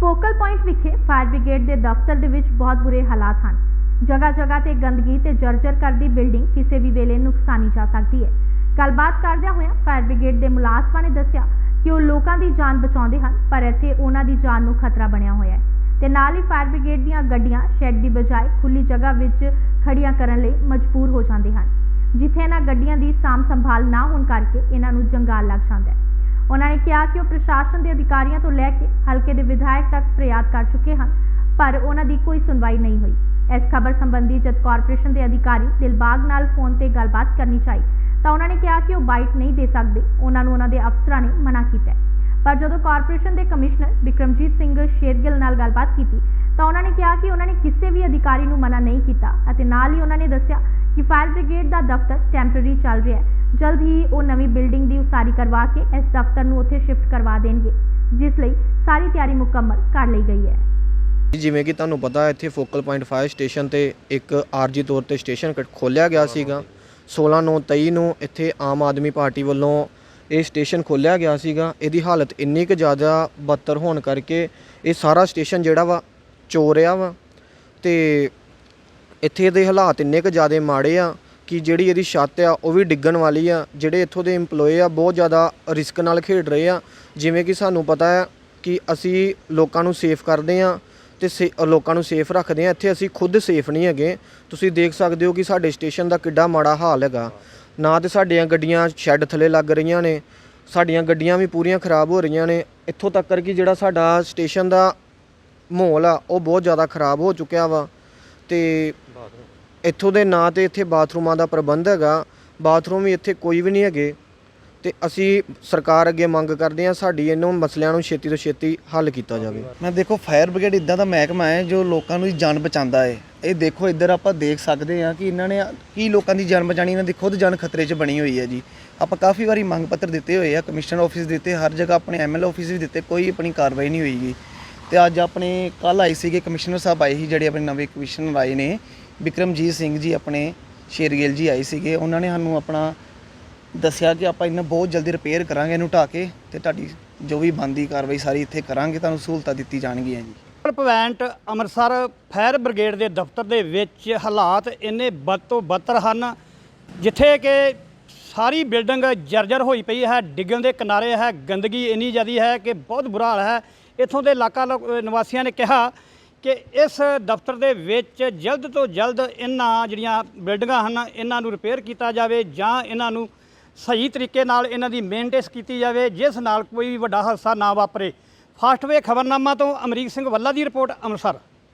Focal point ਵਿਖੇ fire brigade ਦੇ ਦਫ਼ਤਰ ਦੇ ਵਿੱਚ ਬਹੁਤ ਬੁਰੇ ਹਾਲਾਤ ਹਨ। ਜਗ੍ਹਾ ਜਗ੍ਹਾ ਤੇ ਗੰਦਗੀ ਤੇ ਜਰਜਰ ਕਰਦੀ ਬਿਲਡਿੰਗ ਕਿਸੇ ਵੀ ਵੇਲੇ ਨੁਕਸਾਨੀ ਜਾ ਸਕਦੀ ਹੈ। ਗੱਲਬਾਤ ਕਰਦਿਆਂ ਹੋਇਆਂ ਫਾਇਰ ਬ੍ਰਿਗੇਡ ਦੇ ਮੁਲਾਜ਼ਮਾਂ ਨੇ ਦੱਸਿਆ ਕਿ ਉਹ ਲੋਕਾਂ ਦੀ ਜਾਨ ਬਚਾਉਂਦੇ ਹਨ, ਪਰ ਇੱਥੇ ਉਹਨਾਂ ਦੀ ਜਾਨ ਨੂੰ ਖਤਰਾ ਬਣਿਆ ਹੋਇਆ ਹੈ ਤੇ ਨਾਲ ਹੀ ਫਾਇਰ ਬ੍ਰਿਗੇਡ ਦੀਆਂ ਗੱਡੀਆਂ ਸ਼ੈੱਡ ਦੀ ਬਜਾਏ ਖੁੱਲੀ ਜਗ੍ਹਾ ਵਿੱਚ ਖੜੀਆਂ ਕਰਨ ਲਈ ਮਜਬੂਰ ਹੋ ਜਾਂਦੇ ਹਨ, ਜਿੱਥੇ ਇਹਨਾਂ ਗੱਡੀਆਂ ਦੀ ਸਾਂਭ ਸੰਭਾਲ ਨਾ ਹੋਣ ਕਰਕੇ ਇਹਨਾਂ ਨੂੰ ਜੰਗਾਲ ਲੱਗ ਜਾਂਦਾ ਹੈ। ਉਹਨਾਂ ਨੇ ਕਿਹਾ ਕਿ ਉਹ ਪ੍ਰਸ਼ਾਸਨ ਦੇ ਅਧਿਕਾਰੀਆਂ ਤੋਂ ਲੈ ਕੇ ਹਲਕੇ ਦੇ ਵਿਧਾਇਕ ਤੱਕ ਫਰਿਆਦ ਕਰ ਚੁੱਕੇ ਹਨ, ਪਰ ਉਹਨਾਂ ਦੀ ਕੋਈ ਸੁਣਵਾਈ ਨਹੀਂ ਹੋਈ। ਇਸ ਖਬਰ ਸੰਬੰਧੀ ਜਦ ਕਾਰਪੋਰੇਸ਼ਨ ਦੇ ਅਧਿਕਾਰੀ ਦਿਲਬਾਗ ਨਾਲ ਫੋਨ ਤੇ ਗੱਲਬਾਤ ਕਰਨੀ ਚਾਹੀ, ਤਾਂ ਉਹਨਾਂ ਨੇ ਕਿਹਾ ਕਿ ਉਹ ਬਾਈਟ ਨਹੀਂ ਦੇ ਸਕਦੇ। ਉਹਨਾਂ ਨੂੰ ਉਹਨਾਂ ਦੇ ਅਫਸਰਾਂ ਨੇ ਮਨਾ ਕੀਤਾ ਪਰ ਜਦੋਂ ਕਾਰਪੋਰੇਸ਼ਨ ਦੇ ਕਮਿਸ਼ਨਰ ਬਿਕਰਮਜੀਤ ਸਿੰਘ ਸ਼ੇਰਗਿੱਲ ਨਾਲ ਗੱਲਬਾਤ ਕੀਤੀ, ਤਾਂ ਉਹਨਾਂ ਨੇ ਕਿਹਾ ਕਿ ਉਹਨਾਂ ਨੇ ਕਿਸੇ ਵੀ ਅਧਿਕਾਰੀ ਨੂੰ ਮਨਾ ਨਹੀਂ ਕੀਤਾ ਅਤੇ ਨਾਲ ਹੀ ਉਹਨਾਂ ਨੇ ਦੱਸਿਆ ਕਿ ਫਾਇਰ ਬ੍ਰਿਗੇਡ ਦਾ ਦਫ਼ਤਰ ਟੈਂਪਰੇਰੀ ਚੱਲ ਰਿਹਾ ਹੈ। ਜਲਦ ਹੀ ਉਹ ਨਵੀਂ ਬਿਲਡਿੰਗ ਦੀ ਉਸਾਰੀ ਕਰਵਾ ਕੇ ਇਸ ਦਫ਼ਤਰ ਨੂੰ ਉੱਥੇ ਸ਼ਿਫਟ ਕਰਵਾ ਦੇਣਗੇ, ਜਿਸ ਲਈ ਸਾਰੀ ਤਿਆਰੀ ਮੁਕੰਮਲ ਕਰ ਲਈ ਗਈ ਹੈ। ਜਿਵੇਂ ਕਿ ਤੁਹਾਨੂੰ ਪਤਾ, ਇੱਥੇ ਫੋਕਲ ਪੁਆਇੰਟ ਫਾਇਰ ਸਟੇਸ਼ਨ ਤੇ ਇੱਕ ਆਰਜੀ ਤੌਰ ਤੇ ਸਟੇਸ਼ਨ ਖੋਲਿਆ ਗਿਆ ਸੀਗਾ। 16 ਨੂੰ 23 ਨੂੰ ਇੱਥੇ ਆਮ ਆਦਮੀ ਪਾਰਟੀ ਵੱਲੋਂ ਇਹ ਸਟੇਸ਼ਨ ਖੋਲਿਆ ਗਿਆ ਸੀਗਾ। ਇਹਦੀ ਹਾਲਤ ਇੰਨੀ ਕੁ ਜ਼ਿਆਦਾ ਬੱਤਰ ਹੋਣ ਕਰਕੇ ਇਹ ਸਾਰਾ ਸਟੇਸ਼ਨ ਜਿਹੜਾ ਵਾ ਚੋ ਰਿਹਾ ਵਾ। ਤੇ ਇੱਥੇ ਦੇ ਹਾਲਾਤ ਇੰਨੇ ਕੁ ਜ਼ਿਆਦਾ ਮਾੜੇ ਆ ਕਿ ਜਿਹੜੀ ਇਹਦੀ ਛੱਤ ਆ, ਉਹ ਵੀ ਡਿੱਗਣ ਵਾਲੀ ਆ। ਜਿਹੜੇ ਇੱਥੋਂ ਦੇ EMPLOYE ਆ, ਬਹੁਤ ਜ਼ਿਆਦਾ ਰਿਸਕ ਨਾਲ ਖੇਡ ਰਹੇ ਆ। ਜਿਵੇਂ ਕਿ ਸਾਨੂੰ ਪਤਾ ਹੈ ਕਿ ਅਸੀਂ ਲੋਕਾਂ ਨੂੰ ਸੇਫ ਕਰਦੇ ਆ ਤੇ ਸੇ- ਲੋਕਾਂ ਨੂੰ ਸੇਫ ਰੱਖਦੇ ਆ। ਇੱਥੇ ਅਸੀਂ ਖੁਦ ਸੇਫ ਨਹੀਂ ਹੈਗੇ। ਤੁਸੀਂ ਦੇਖ ਸਕਦੇ ਹੋ ਕਿ ਸਾਡੇ ਸਟੇਸ਼ਨ ਦਾ ਕਿੱਡਾ ਮਾੜਾ ਹਾਲ ਹੈਗਾ। ਨਾ ਤੇ ਸਾਡੀਆਂ ਗੱਡੀਆਂ ਸ਼ੈੱਡ ਥੱਲੇ ਲੱਗ ਰਹੀਆਂ ਨੇ, ਸਾਡੀਆਂ ਗੱਡੀਆਂ ਵੀ ਪੂਰੀਆਂ ਖਰਾਬ ਹੋ ਰਹੀਆਂ ਨੇ। ਇੱਥੋਂ ਤੱਕ ਕਿ ਜਿਹੜਾ ਸਾਡਾ ਸਟੇਸ਼ਨ ਦਾ ਮਾਹੌਲ ਆ, ਉਹ ਬਹੁਤ ਜ਼ਿਆਦਾ ਖਰਾਬ ਹੋ ਚੁੱਕਿਆ ਵਾ। ਤੇ ਇੱਥੋਂ ਦੇ ਨਾਂ ਤੇ ਇੱਥੇ ਬਾਥਰੂਮਾਂ ਦਾ ਪ੍ਰਬੰਧ ਹੈਗਾ। ਬਾਥਰੂਮ ਵੀ ਇੱਥੇ ਕੋਈ ਵੀ ਨਹੀਂ ਹੈਗੇ। ਤੇ ਅਸੀਂ ਸਰਕਾਰ ਅੱਗੇ ਮੰਗ ਕਰਦੇ ਹਾਂ ਸਾਡੀ ਇਹਨੂੰ ਮਸਲਿਆਂ ਨੂੰ ਛੇਤੀ ਤੋਂ ਛੇਤੀ ਹੱਲ ਕੀਤਾ ਜਾਵੇ। ਮੈਂ ਦੇਖੋ, ਫਾਇਰ ਬ੍ਰਿਗੇਡ ਇਦਾਂ ਦਾ ਮਹਿਕਮਾ ਹੈ ਜੋ ਲੋਕਾਂ ਨੂੰ ਜਾਨ ਬਚਾਉਂਦਾ ਹੈ। ਇਹ ਦੇਖੋ, ਇੱਧਰ ਆਪਾਂ ਦੇਖ ਸਕਦੇ ਹਾਂ ਕਿ ਇਹਨਾਂ ਨੇ ਕੀ ਲੋਕਾਂ ਦੀ ਜਾਨ ਬਚਾਣੀ ਇਹਨਾਂ ਦੀ ਖੁਦ ਜਾਨ ਖਤਰੇ 'ਚ ਬਣੀ ਹੋਈ ਹੈ ਜੀ। ਆਪਾਂ ਕਾਫੀ ਵਾਰੀ ਮੰਗ ਪੱਤਰ ਦਿੱਤੇ ਹੋਏ ਆ, ਕਮਿਸ਼ਨਰ ਆਫਿਸ ਦਿੱਤੇ, ਹਰ ਜਗ੍ਹਾ ਆਪਣੇ ਐਮਐਲ ਆਫਿਸ ਵੀ ਦਿੱਤੇ, ਕੋਈ ਆਪਣੀ ਕਾਰਵਾਈ ਨਹੀਂ ਹੋਈਗੀ ਤੇ ਅੱਜ ਆਪਣੇ ਕੱਲ ਆਈ ਸੀਗੇ ਕਮਿਸ਼ਨਰ ਸਾਹਿਬ ਆਏ ਸੀ, ਜਿਹੜੇ ਆਪਣੇ ਨਵੇਂ ਕਮਿਸ਼ਨਰ ਆਏ ਨੇ। ਵਿਕਰਮਜੀਤ ਸਿੰਘ ਜੀ ਆਪਣੇ ਸ਼ੇਰਗਿੱਲ ਜੀ ਆਏ ਸੀਗੇ। ਉਹਨਾਂ ਨੇ ਸਾਨੂੰ ਆਪਣਾ ਦੱਸਿਆ ਕਿ ਆਪਾਂ ਇਹਨਾਂ ਬਹੁਤ ਜਲਦੀ ਰਿਪੇਅਰ ਕਰਾਂਗੇ, ਇਹਨੂੰ ਢਾਹ ਕੇ ਤੇ ਤੁਹਾਡੀ ਜੋ ਵੀ ਬੰਦੀ ਕਾਰਵਾਈ ਸਾਰੀ ਇੱਥੇ ਕਰਾਂਗੇ, ਤੁਹਾਨੂੰ ਸਹੂਲਤਾਂ ਦਿੱਤੀ ਜਾਣਗੀਆਂ ਜੀ। ਪੁਆਇੰਟ ਅੰਮ੍ਰਿਤਸਰ ਫਾਇਰ ਬ੍ਰਿਗੇਡ ਦੇ ਦਫ਼ਤਰ ਦੇ ਵਿੱਚ ਹਾਲਾਤ ਇੰਨੇ ਬਦ ਤੋਂ ਬਦਤਰ ਹਨ, ਜਿੱਥੇ ਕਿ ਸਾਰੀ ਬਿਲਡਿੰਗ ਜਰਜਰ ਹੋਈ ਪਈ ਹੈ, ਡਿੱਗਣ ਦੇ ਕਿਨਾਰੇ ਹੈ, ਗੰਦਗੀ ਇੰਨੀ ਜ਼ਿਆਦੀ ਹੈ ਕਿ ਬਹੁਤ ਬੁਰਾ ਹਾਲ ਹੈ। ਇੱਥੋਂ ਦੇ ਇਲਾਕਾ ਲੋਕ- ਨਿਵਾਸੀਆਂ ਨੇ ਕਿਹਾ ਕਿ ਇਸ ਦਫ਼ਤਰ ਦੇ ਵਿੱਚ ਜਲਦ ਤੋਂ ਜਲਦ ਇਹਨਾਂ ਜਿਹੜੀਆਂ ਬਿਲਡਿੰਗਾਂ ਹਨ, ਇਹਨਾਂ ਨੂੰ ਰਿਪੇਅਰ ਕੀਤਾ ਜਾਵੇ ਜਾਂ ਇਹਨਾਂ ਨੂੰ ਸਹੀ ਤਰੀਕੇ ਨਾਲ ਇਹਨਾਂ ਦੀ ਮੇਨਟੇਨੈਂਸ ਕੀਤੀ ਜਾਵੇ, ਜਿਸ ਨਾਲ ਕੋਈ ਵੀ ਵੱਡਾ ਹਾਦਸਾ ਨਾ ਵਾਪਰੇ। ਫਾਸਟਵੇ ਖਬਰਨਾਮਾ ਤੋਂ ਅਮਰੀਕ ਸਿੰਘ ਵੱਲਾ ਦੀ ਰਿਪੋਰਟ, ਅੰਮ੍ਰਿਤਸਰ।